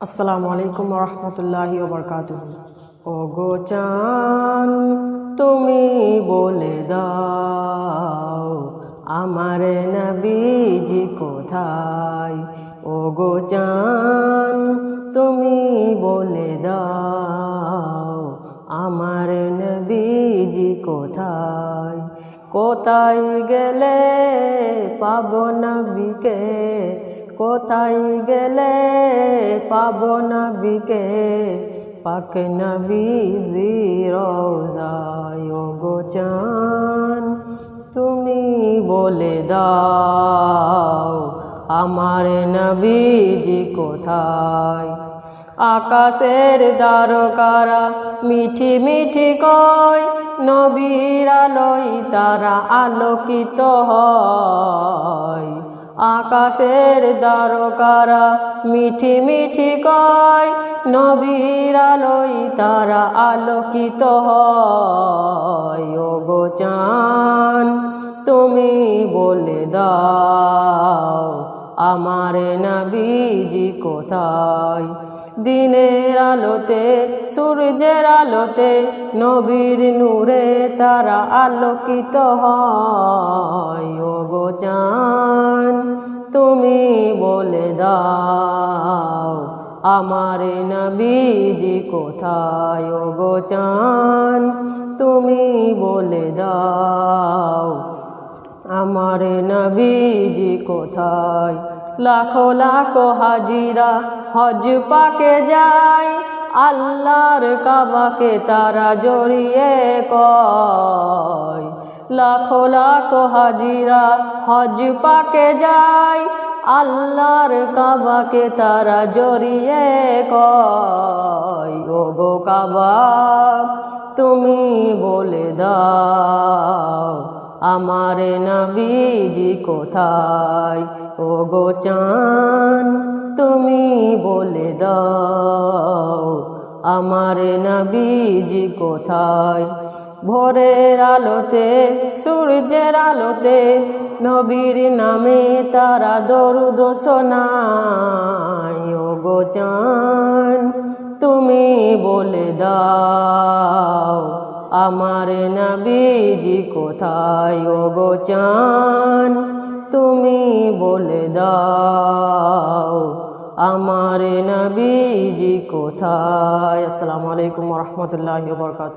আসসালামু আলাইকুম রহমতুল্লাহি ওবরকাত ও গো চান, তুমি বলে দাও, আমার নবীজি কোথায়? ও গো চান, তুমি বলে দাও, আমার নবীজি কোথায়? কোথায় গেলে পাব নবীকে? কোথায় গেলে পাব নবীকে? পাক নবীজি রোজায় ও গো চান। তুমি বলে দাও, আমার নবীজি কোথায়? আকাশের দ্বারকারা মিঠি মিঠি কয়, নবীর আলোই তারা আলোকিত হয়। আকাশের দ্বারকারা মিঠি মিঠি কয়, নবীর আলোই তারা আলোকিত হয়। চান, তুমি বলে দাও, আমার নবীজি কোথায়? দিনের আলোতে, সূর্যের আলোতে, নবীর নূরে তারা আলোকিত হয়। গো চান তুমি বলে দাও, আমার নবীজি কোথায়? গো চান, তুমি বলে দাও, আমার নবীজি কোথায়? লাখো লাখো হাজিরা হজ পাকে যায়, আল্লাহর কাবাকে তারা জড়িয়ে কয় লাখো হাজিরা, হজ পাকে যায়, আল্লাহর কাবাকে তারা জড়িয়ে কয় গো কাবা, তুমি বলে দাও, আমার নবীজি কোথায়? ও গো চান, তুমি বলে দাও, আমার নবীজি কোথায়? ভোরের আলোতে, সূর্যের আলোতে, নবীর নামে তারা দরুদ শোনায় ও গো চান তুমি বলে দাও, আমার নবীজি কোথায় গো চান তুমি বলে দাও, আমার নবীজি কোথায়? আসসালামু আলাইকুম রহমতুল্লাহ বরকাত